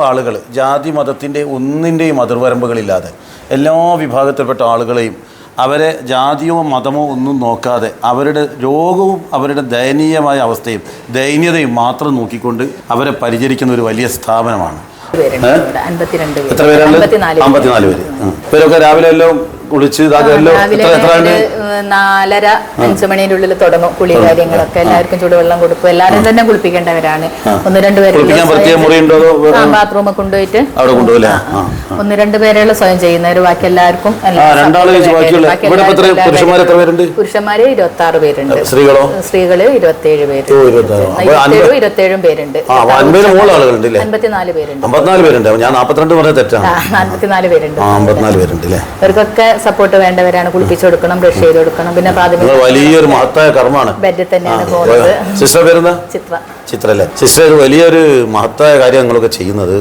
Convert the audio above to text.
ആളുകൾ ജാതി മതത്തിന്റെ ഒന്നിന്റെയും അതിർവരമ്പുകളില്ലാതെ എല്ലാ വിഭാഗത്തിൽപ്പെട്ട ആളുകളെയും അവരെ ജാതിയോ മതമോ ഒന്നും നോക്കാതെ അവരുടെ രോഗവും അവരുടെ ദയനീയമായ അവസ്ഥയും ദയനീയതയും മാത്രം നോക്കിക്കൊണ്ട് അവരെ പരിചരിക്കുന്ന ഒരു വലിയ സ്ഥാപനമാണ്. പേരുണ്ട് എത്ര പേരാണ്? അമ്പത്തിനാല് പേര്. ഇവരൊക്കെ രാവിലെ എല്ലാം കുളിച്ച് നാലര അഞ്ചു മണിയുടെ ഉള്ളിൽ തുടങ്ങും കുളി കാര്യങ്ങളൊക്കെ. എല്ലാവർക്കും ചൂടുവെള്ളം കൊടുക്കും. എല്ലാവരും തന്നെ കുളിപ്പിക്കേണ്ടവരാണ്. ഒന്ന് രണ്ട് പേര് ബാത്റൂമിൽ കൊണ്ടുപോയിട്ട്? ഒന്ന് രണ്ട് പേരെയുള്ള സ്വയം ചെയ്യുന്നവർ ബാക്കി എല്ലാവർക്കും പുരുഷന്മാര് ഇരുപത്തി ആറ് പേരുണ്ട്. സ്ത്രീകളോ? സ്ത്രീകൾ ഇരുപത്തിയേഴ് പേര് ഇരുപത്തിയേഴും പേരുണ്ട്. അമ്പത്തിനാല് പേരുണ്ട്. ഞാൻ പറഞ്ഞ തെറ്റാണ്. പേരുണ്ട്. അമ്പത്തിനാല് പേരുണ്ട് അല്ലേ? ഇവർക്കൊക്കെ സപ്പോർട്ട് വേണ്ടവരാണ്. കുളിപ്പിച്ചു കൊടുക്കണം ബ്രഷ് ചെയ്ത് കൊടുക്കണം. പിന്നെ പ്രാഥമിക വലിയൊരു മഹത്തായ കർമ്മമാണ്. ബെഡിൽ തന്നെയാണ് പോകുന്നത്. സിസ്റ്റർ പേരുന്ന ചിത്ര ചിത്രല്ലേ? സിസ്റ്റർ വലിയൊരു മഹത്തായ കാര്യം നിങ്ങളൊക്കെ ചെയ്യുന്നത്.